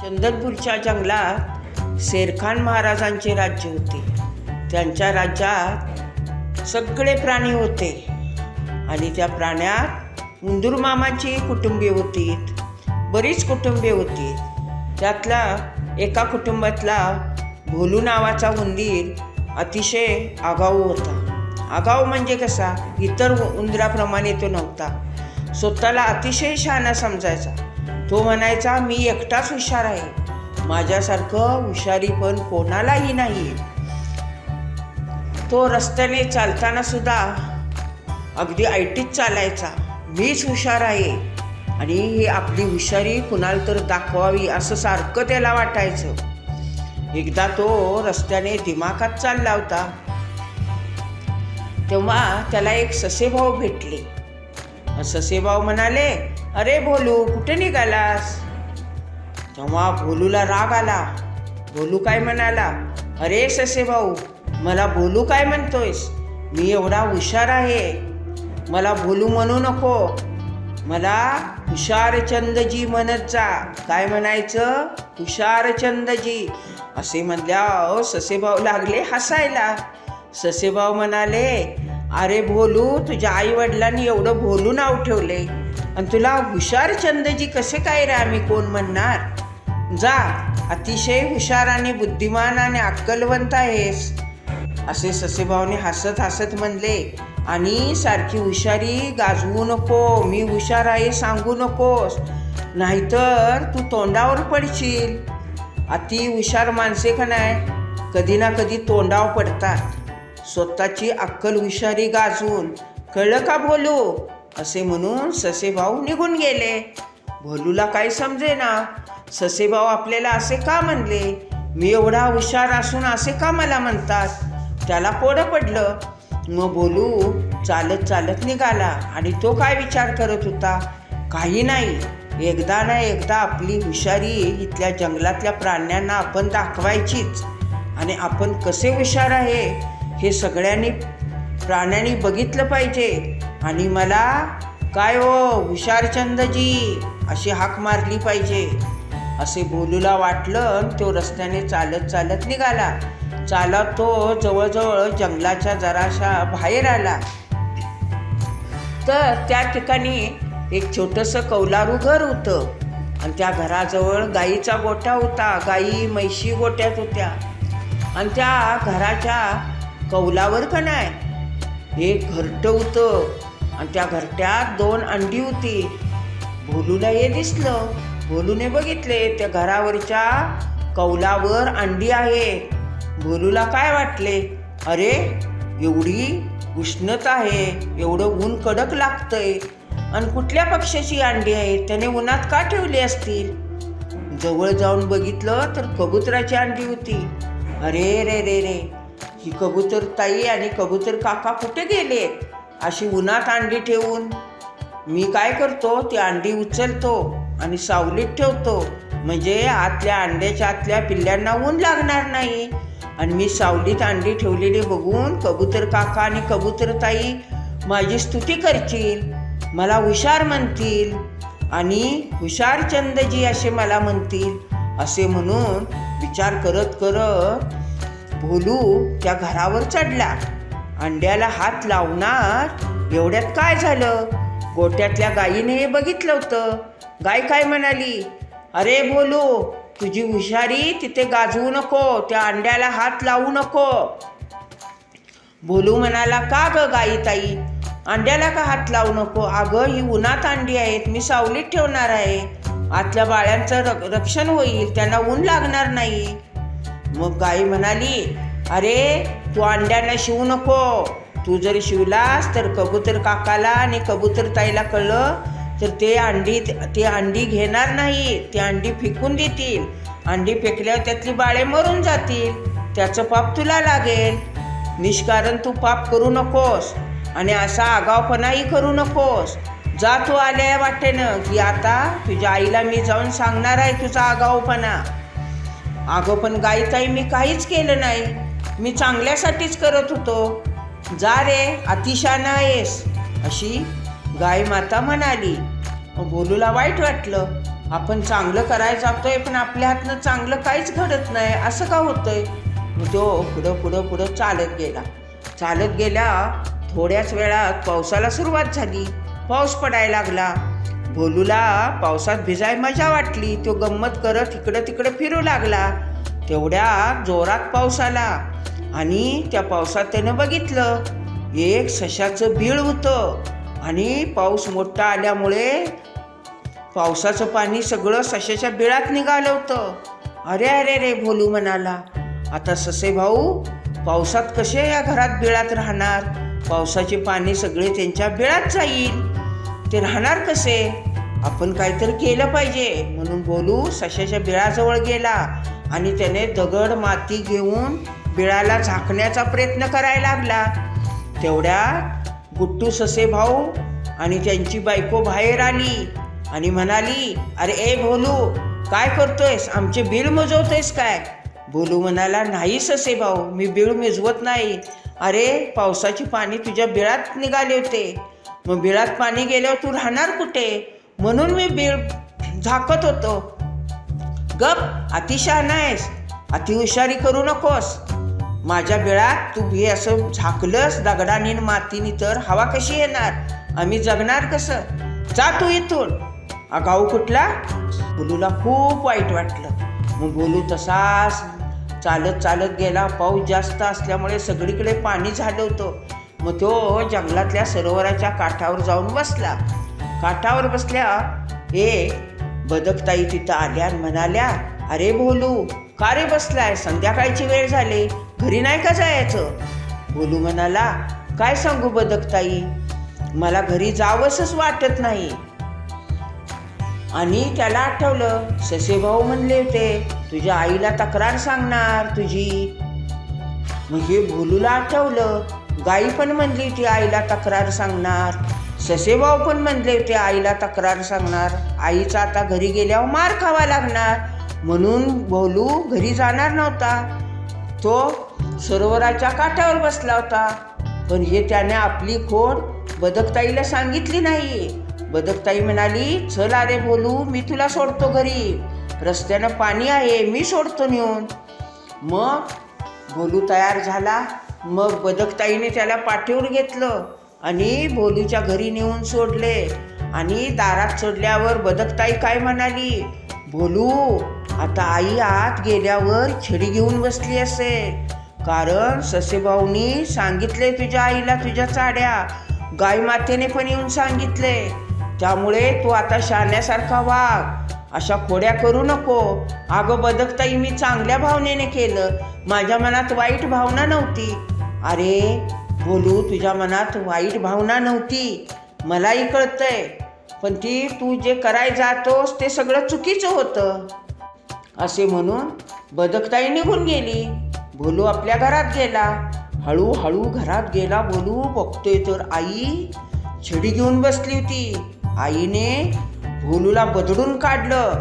चंदनपूरच्या जंगलात शेरखान महाराजांचे राज्य होते. त्यांच्या राज्यात सगळे प्राणी होते आणि त्या प्राण्यात उंदूर मामाची कुटुंबे होती. बरीच कुटुंबे होती. त्यातला एका कुटुंबातला भोलू नावाचा उंदीर अतिशय आगाऊ होता. आगाऊ म्हणजे कसा? इतर उंदराप्रमाणे तो नव्हता. स्वतःला अतिशय शहाणा समजायचा. तो म्हणायचा मी एकटाच हुशार आहे. माझ्यासारखं हुशारी पण कोणालाही नाही तो रस्त्याने चालताना सुद्धा अगदी ऐटीत चालायचा. मीच हुशार आहे. आणि ही आपली हुशारी कुणाला तर दाखवावी असं सारखं त्याला वाटायचं. एकदा तो रस्त्याने दिमाखात चालला होता. तेव्हा त्याला एक ससेभाऊ भेटले. ससेभाऊ म्हणाले अरे भोलू कुठे निघालास? तेव्हा भोलूला राग आला. भोलू काय म्हणाला? अरे ससेभाऊ मला भोलू काय म्हणतोयस? मी एवढा हुशार आहे. मला भोलू म्हणू नको. मला हुशारचंदजी म्हणत जा. काय म्हणायचं? हुशारचंदजी असे म्हणल्या ससेभाऊ लागले हसायला. ससेभाऊ म्हणाले अरे भोलू तुझ्या आई वडिलांनी एवढं भोलू नाव ठेवले. आणि तुला हुशार छंदजी कसे काय रे आम्ही कोण म्हणणार? जा अतिशय हुशार आणि बुद्धिमान आणि अक्कलवंत आहेस. असे ससेभाऊने हसत हसत म्हणले आणि सारखी हुशारी गाजवू नको मी हुशार आहे सांगू नकोस. नाहीतर तू तोंडावर पडशील. अति हुशार माणसे का नाही? कधी ना कधी तोंडावर पडतात. स्वतःची अक्कल हुशारी गाजवून. कळलं का बोलू? असे म्हणून ससेभाऊ निघून गेले. भोलूला काही समजे ना ससेभाऊ आपल्याला असे का म्हणले? मी एवढा हुशार असून असे का मला म्हणतात? त्याला कोडं पडलं. मग बोलू चालत चालत निघाला आणि तो काय विचार करत होता? काही नाही. एकदा ना एकदा आपली हुशारी इथल्या जंगलातल्या प्राण्यांना आपण दाखवायचीच. आणि आपण कसे हुशार आहे हे सगळ्यांनी प्राण्यांनी बघितलं पाहिजे. आणि मला काय हो हुशारचंदजी अशी हाक मारली पाहिजे. असे बोलूला वाटलं तो रस्त्याने चालत चालत निघाला. चालत तो जवळजवळ जंगलाच्या जराशा बाहेर आला. तर त्या ठिकाणी एक छोटंसं कौलारू घर होतं. आणि त्या घराजवळ गाईचा गोठा होता. गाई म्हैशी गोट्यात होत्या. आणि त्या घराच्या कौलावर का नाही? एक घरटं होतं. आणि त्या घरट्यात दोन अंडी होती. भोलूला हे दिसलं. भोलूने बघितले त्या घरावरच्या कौलावर अंडी आहे. भोलूला काय वाटले? अरे एवढी उष्णता आहे एवढं ऊन कडक लागतंय. आणि कुठल्या पक्षाची अंडी आहे? त्याने उन्हात का ठेवली असतील? जवळ जाऊन बघितलं तर कबुतराची अंडी होती. अरे रे रे रे. ही कबूतर ताई आणि कबूतर काका कुठे गेले अशी उन्हात अंडी ठेवून मी काय करतो ती अंडी उचलतो आणि सावलीत ठेवतो. म्हणजे आतल्या अंड्याच्या आतल्या पिल्ल्यांना ऊन लागणार नाही. आणि मी सावलीत अंडी ठेवलेली बघून कबूतर काका आणि कबूतर ताई माझी स्तुती करतील मला हुशार म्हणतील आणि हुशार चंदजी असे मला म्हणतील असे म्हणून विचार करत करत भोलू त्या घरावर चढला. अंड्याला हात लावणार एवढ्यात काय झालं? गोट्यातल्या गायीने हे बघितलं होतं. गाय काय म्हणाली? अरे बोलू तुझी हुशारी तिथे गाजवू नको त्या अंड्याला हात लावू नको. बोलू म्हणाला का ग गाई ताई? अंड्याला का हात लावू नको? अगं ही उन्हात अंडी आहेत मी सावलीत ठेवणार आहे. आतल्या बाळ्यांचं र रक्षण होईल त्यांना ऊन लागणार नाही. मग गाई म्हणाली अरे तू अंड्यांना शिवू नको. तू जर शिवलास तर कबूतर काकाला आणि कबूतर ताईला कळलं तर ते अंडी ते अंडी घेणार नाही ते अंडी फेकून देतील. अंडी फेकल्यावर त्यातली बाळे मरून जातील. त्याचं पाप तुला लागेल. निष्कारण तू पाप करू नकोस आणि असा आगावपणाही करू नकोस. जा तू आल्या वाटेनं की आता तुझ्या आईला मी जाऊन सांगणार आहे तुझा आगाऊपणा. अगं पण गाईताई मी काहीच केलं नाही. मी चांगल्यासाठीच करत होतो. जा रे अतिशान आहेस अशी गाय माता म्हणाली. बोलूला वाईट वाटलं. आपण चांगलं करायला जातोय पण आपल्या हातनं चांगलं काहीच घडत नाही असं का होतंय? तो पुढं पुढं पुढं चालत गेला. चालत गेला थोड्याच वेळात पावसाला सुरुवात झाली. पाऊस पडायला लागला. भोलूला पावसात भिजाय मजा वाटली. तो गंमत करत इकडं तिकडं फिरू लागला. तेवढ्या जोरात पाऊस आला. आणि त्या पावसात त्यानं बघितलं. एक सशाचं बीळ होतं आणि पाऊस मोठा आल्यामुळे पावसाचं पाणी सगळं सशाच्या बिळात निघालं होतं. अरे अरे रे भोलू म्हणाला आता ससे भाऊ पावसात कसे या घरात बिळात राहणार? पावसाचे पाणी सगळे त्यांच्या बिळात जाईल. ते राहणार कसे? आपण काहीतरी केलं पाहिजे. म्हणून बोलू सशाच्या बिळाजवळ गेला आणि त्याने दगड माती घेऊन बिळाला झाकण्याचा प्रयत्न करायला लागला. तेवढ्यात गुट्टू ससे भाऊ आणि त्यांची बायको बाहेर आली आणि म्हणाली अरे ए भोलू काय करतोयस? आमचे बिल मजवतोयस काय? बोलू म्हणाला नाही ससे भाऊ मी बिळ मिजवत नाही. अरे पावसाची पाणी तुझ्या बिळात निघाले होते. मग बिळात पाणी गेल्यावर तू राहणार कुठे? म्हणून मी बिळ झाकत होतो. गप अतिशय नाहीस अतिहुशारी करू नकोस. माझ्या बिळात तू हे असं झाकलंस दगडाने मातीने तर हवा कशी येणार? आम्ही जगणार कसं? जा तू इथून. अगाऊ कुठला? बोलूला खूप वाईट वाटलं. मग बोलू तसाच. चालत चालत गेला. पाऊस जास्त असल्यामुळे सगळीकडे पाणी झालं होतं. मग तो जंगलातल्या सरोवराच्या काठावर जाऊन बसला. काठावर बसल्या हे बदकताई तिथं आल्या म्हणाल्या अरे भोलू का रे बसलाय? संध्याकाळची वेळ झाली. घरी नाही का जायचं? बोलू म्हणाला काय सांगू बदकताई? मला घरी जावंसच वाटत नाही. आणि त्याला आठवलं ससेभाऊ म्हणले होते तुझ्या आईला तक्रार सांगणार तुझी. मग हे भोलूला आठवलं गाई पण म्हणली होती आईला तक्रार सांगणार. ससेभाऊ पण म्हणले होते आईला तक्रार सांगणार. आईचा आता घरी गेल्यावर मार खावा लागणार. म्हणून भोलू घरी जाणार नव्हता. तो सरोवराच्या काठावर बसला होता. पण हे त्याने आपली खोड बदकताईला सांगितली नाही. बदकताई म्हणाली चल अरे बोलू मी तुला सोडतो घरी. रस्त्यानं पाणी आहे मी सोडतो नेऊन. मग बोलू तयार झाला. मग बदकताईने त्याला पाठीवर घेतलं आणि बोलूच्या घरी नेऊन सोडले. आणि दारात सोडल्यावर बदकताई काय म्हणाली भोलू आता आई आत गेल्यावर छडी घेऊन बसली असेल. कारण ससेभाऊनी सांगितले तुझ्या आईला तुझ्या चाड्या. गाय मातेने पण येऊन सांगितले. त्यामुळे तू आता शाण्यासारखा वाघ. अशा खोड्या करू नको. अगं बदकताई मी चांगल्या भावनेने केलं. माझ्या मनात वाईट भावना नव्हती. अरे बोलू तुझ्या मनात वाईट भावना नव्हती. मलाही कळतंय. पण ती तू जे कराय जातोस ते सगळं चुकीचं होतं. असे म्हणून बदकताई निघून गेली. भोलू आपल्या घरात गेला. हळूहळू घरात गेला बोलू बघतोय तर आई छडी घेऊन बसली होती. आईने भोलूला बदडून काढलं.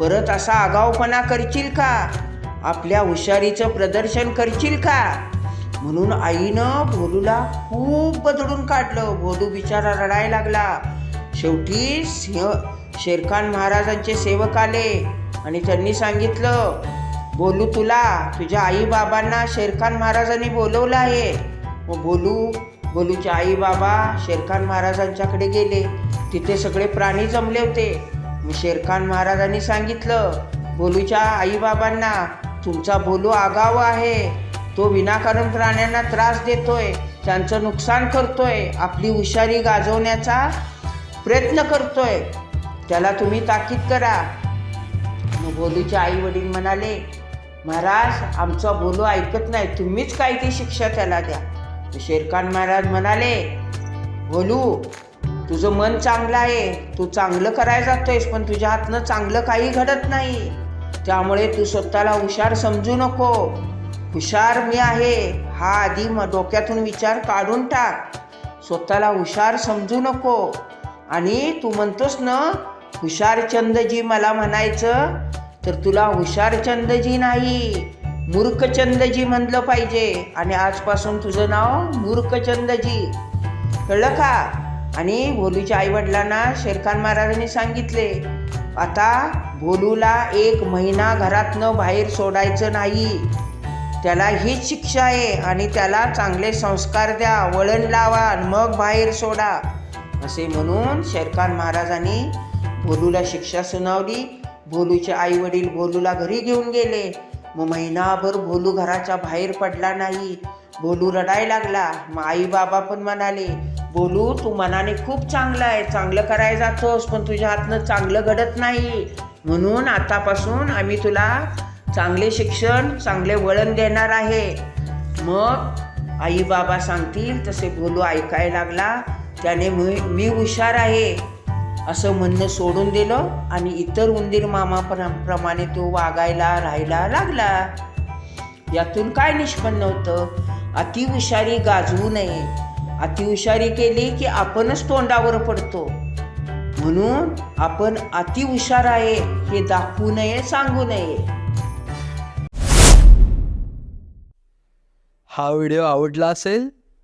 परत असा आगाऊपणा करशील का? आपल्या हुशारीचं प्रदर्शन करशील का? म्हणून आईनं भोलूला खूप बदडून काढलं. भोलू बिचारा रडायला लागला. शेवटी सिंह शेरखान महाराजांचे सेवक आले आणि त्यांनी सांगितलं बोलू तुला तुझ्या आईबाबांना शेरखान महाराजांनी बोलवलं आहे. मग बोलू बोलूच्या आई बाबा शेरखान महाराजांच्याकडे गेले. तिथे सगळे प्राणी जमले होते. मग शेरखान महाराजांनी सांगितलं बोलूच्या आईबाबांना तुमचा बोलू आगाव आहे. तो विनाकारण प्राण्यांना त्रास देतोय. त्यांचं नुकसान करतोय. आपली हुशारी गाजवण्याचा प्रयत्न करतोय. त्याला तुम्ही ताकीद करा. मग भोलूचे आई वडील म्हणाले महाराज आमचा बोलू ऐकत नाही. तुम्हीच काय ती शिक्षा त्याला द्या. तर शेरखान महाराज म्हणाले भोलू तुझं मन चांगलं आहे. तू चांगलं करायला जातोयस पण तुझ्या हातनं चांगलं काही घडत नाही. त्यामुळे तू स्वतःला हुशार समजू नको. हुशार मी आहे. हा आधी म डोक्यातून विचार काढून टाक. स्वतःला हुशार समजू नको. आणि तू म्हणतोस ना हुशारचंदजी मला म्हणायचं तर तुला हुशारचंदजी नाही मूर्खचंदजी म्हणलं पाहिजे. आणि आजपासून तुझं नाव मूर्खचंदजी कळलं का? आणि भोलूच्या आईवडिलांना शेरखान महाराजांनी सांगितले आता भोलूला एक महिना घरातनं बाहेर सोडायचं नाही. त्याला हीच शिक्षा आहे आणि त्याला चांगले संस्कार द्या वळण लावा मग बाहेर सोडा. असे म्हणून शेरखान महाराजांनी भोलूला शिक्षा सुनावली. भोलूचे आई वडील भोलूला घरी घेऊन गेले. मग महिनाभर भोलू घराच्या बाहेर पडला नाही. भोलू रडाय लागला. मग आई बाबा पण म्हणाले बोलू तू मनाने खूप चांगला आहे. चांगलं करायला जातोस पण तुझ्या हातनं चांगलं घडत नाही. म्हणून आतापासून आम्ही तुला चांगले शिक्षण चांगले वळण देणार आहे. मग आई बाबा सांगतील तसे बोलू ऐकायला लागला. त्याने मी मी हुशार आहे असं म्हणणं सोडून दिलं आणि इतर उंदीर मामा प्रमाणे तो वागायला राहायला लागला. यातून काय निष्पन्न होतं? अतिहुशारी गाजवू नये. अतिहुशारी केली की आपणच तोंडावर पडतो. म्हणून आपण अतिहुशार आहे हे दाखवू नये सांगू नये. हा व्हिडिओ आवडला असेल